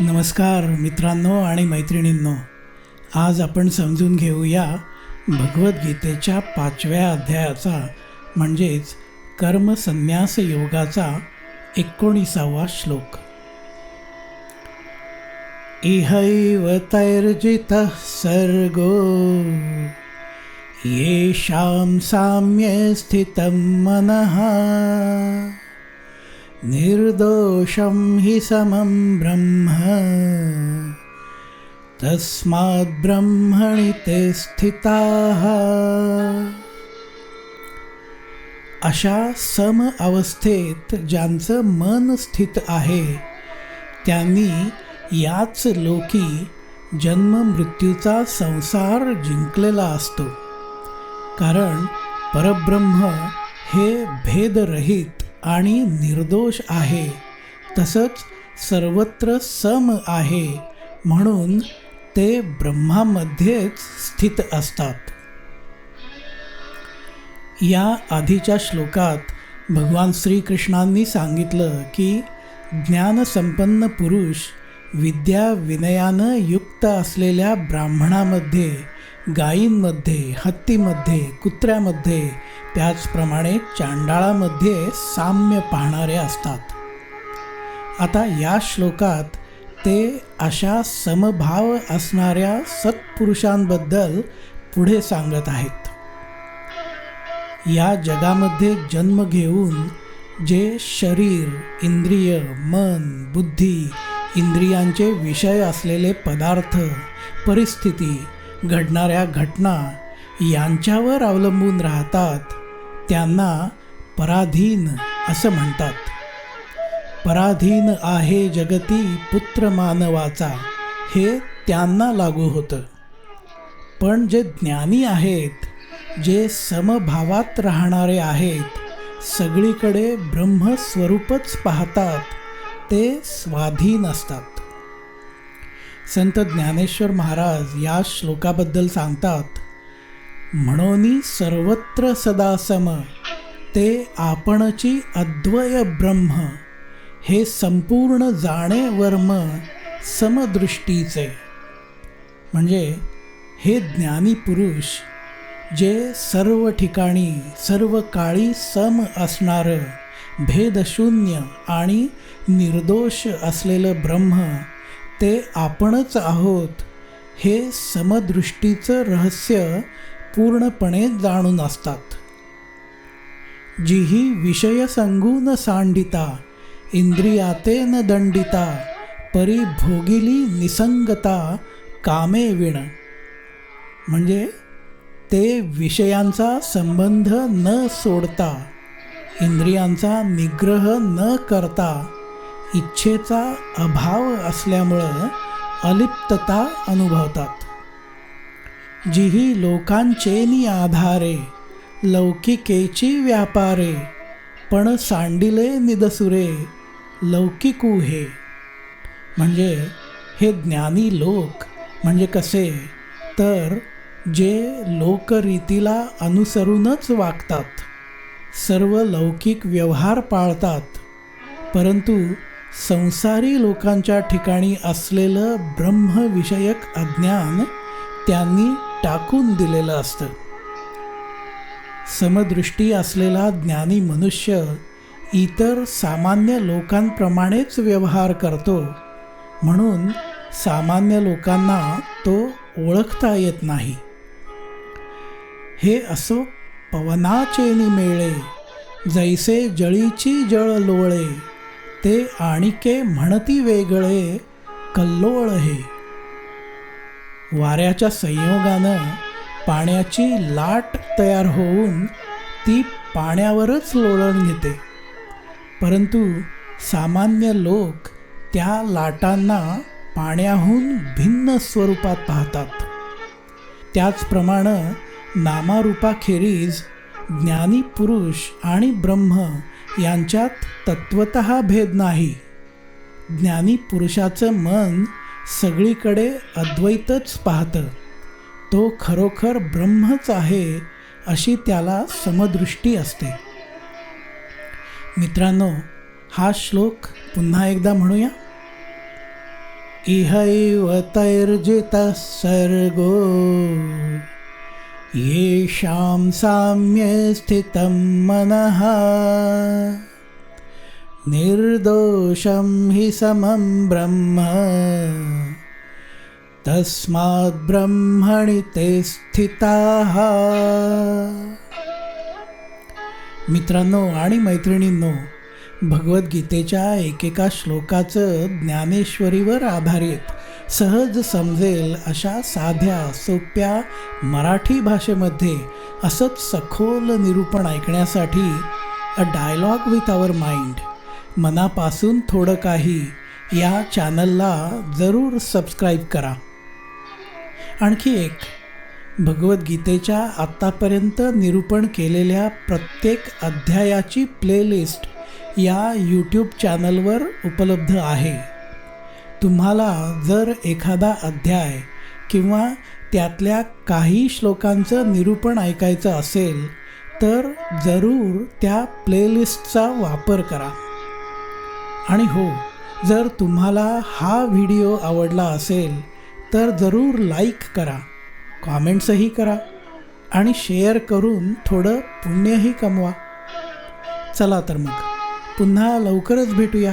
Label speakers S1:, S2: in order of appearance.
S1: नमस्कार मित्रांनो आणि मैत्रिणींनो आज आपण समजून घेऊया भगवद्गीतेच्या पाचव्या अध्यायाचा म्हणजेच कर्मसन्यास योगाचा एकोणीसावा श्लोक. इहैव तैर्जितः सर्गो येषां साम्ये स्थितं मनः। निर्दोषं हि समं ब्रह्म। तस्माद्ब्रह्मणि ते स्थिताः। अशा सम अवस्थेत ज्यांचं मन स्थित आहे त्यांनी याच लोकी जन्म मृत्यूचा संसार जिंकलेला असतो. कारण परब्रह्म हे भेदरहित आणि निर्दोष आहे. तसंच सर्वत्र सम आहे. म्हणून ते ब्रह्मामध्येच स्थित असतात. या आधीच्या श्लोकात भगवान श्रीकृष्णांनी सांगितलं की ज्ञानसंपन्न पुरुष विद्या विनयानं युक्त असलेल्या ब्राह्मणामध्ये गायींमध्ये हत्तीमध्ये कुत्र्यामध्ये त्याचप्रमाणे चांडाळामध्ये साम्य पाहणारे असतात. आता या श्लोकात ते अशा समभाव असणाऱ्या सत्पुरुषांबद्दल पुढे सांगत आहेत. या जगामध्ये जन्म घेऊन जे शरीर इंद्रिय मन बुद्धी इंद्रियांचे विषय असलेले पदार्थ परिस्थिती घडणाऱ्या घटना यांच्यावर अवलंबून राहतात. त्यांना पराधीन असं म्हणतात. पराधीन आहे जगती पुत्र मानवाचा हे त्यांना लागू होतं. पण जे ज्ञानी आहेत जे समभावात राहणारे आहेत सगळीकडे ब्रह्मस्वरूपच पाहतात ते स्वाधीन असतात. संत ज्ञानेश्वर महाराज या श्लोकाबद्दल सांगतात म्हणून सर्वत्र सदा सम ते आपणची अद्वय ब्रह्म हे संपूर्ण जाणे वर्म समदृष्टीचे. म्हणजे हे ज्ञानी पुरुष जे सर्व ठिकाणी सर्व काळी सम असणारं भेदशून्य आणि निर्दोष असलेलं ब्रह्म ते आपणच आहोत हे समदृष्टीचं रहस्य पूर्णपणे जाणून असतात. जिही विषय सांगून सांडिता इंद्रियाते न दंडिता परी भोगिली निसंगता कामे विण. म्हणजे ते विषयांचा संबंध न सोडता इंद्रियांचा निग्रह न करता इच्छेचा अभाव असल्यामुळं अलिप्तता अनुभवतात. जिही लोकांचेनी आधारे लौकिकेची व्यापारे पण सांडिले निदसुरे लौकिकू हे. म्हणजे हे ज्ञानी लोक म्हणजे कसे? तर जे लोकरीतीला अनुसरूनच वागतात. सर्व लौकिक व्यवहार पाळतात. परंतु संसारी लोकांच्या ठिकाणी असलेलं ब्रह्मविषयक अज्ञान त्यांनी टाकून दिलेलं असतं. समदृष्टी असलेला ज्ञानी मनुष्य इतर सामान्य लोकांप्रमाणेच व्यवहार करतो. म्हणून सामान्य लोकांना तो ओळखता येत नाही. हे असो पवनाचे निमेळे जैसे जळीची जळ लोळे ते आणिके म्हणती वेगळे कल्लोळ हे. वाऱ्याच्या संयोगानं पाण्याची लाट तयार होऊन ती पाण्यावरच लोळण घेते. परंतु सामान्य लोक त्या लाटांना पाण्याहून भिन्न स्वरूपात पाहतात. त्याचप्रमाणे नामारूपाखेरीज ज्ञानी पुरुष आणि ब्रह्म यांच्यात तत्वत भेद नाही. ज्ञानी पुरुषाचं मन सगळीकडे अद्वैतच पाहतं. तो खरोखर ब्रह्मच आहे अशी त्याला समदृष्टी असते. मित्रांनो हा श्लोक पुन्हा एकदा म्हणूया. इहैव तैर्जितः सर्गो येषां साम्ये स्थितं मनः। निर्दोषं हि समं ब्रह्म। तस्मात् ब्रह्मणि ते स्थिताः। मित्रांनो आणि मैत्रिणींनो भगवद्गीतेच्या एकेका श्लोकाचं ज्ञानेश्वरीवर आधारित सहज समजेल अशा साध्या सोप्या मराठी भाषेमध्ये असंच सखोल निरूपण ऐकण्यासाठी a dialogue with our mind मनापासून थोडं काही या चॅनलला जरूर सबस्क्राईब करा. आणखी एक भगवद्गीतेच्या आत्तापर्यंत निरूपण केलेल्या प्रत्येक अध्यायाची प्लेलिस्ट या यूट्यूब चॅनलवर उपलब्ध आहे. तुम्हाला जर एखादा अध्याय किंवा त्यातल्या काही श्लोकांचं निरूपण ऐकायचं असेल तर जरूर त्या प्लेलिस्टचा वापर करा. आणि हो जर तुम्हाला हा व्हिडिओ आवडला असेल तर जरूर लाईक करा कॉमेंट्सही करा आणि शेअर करून थोडं पुण्यही कमवा. चला तर मग पुन्हा लवकरच भेटूया.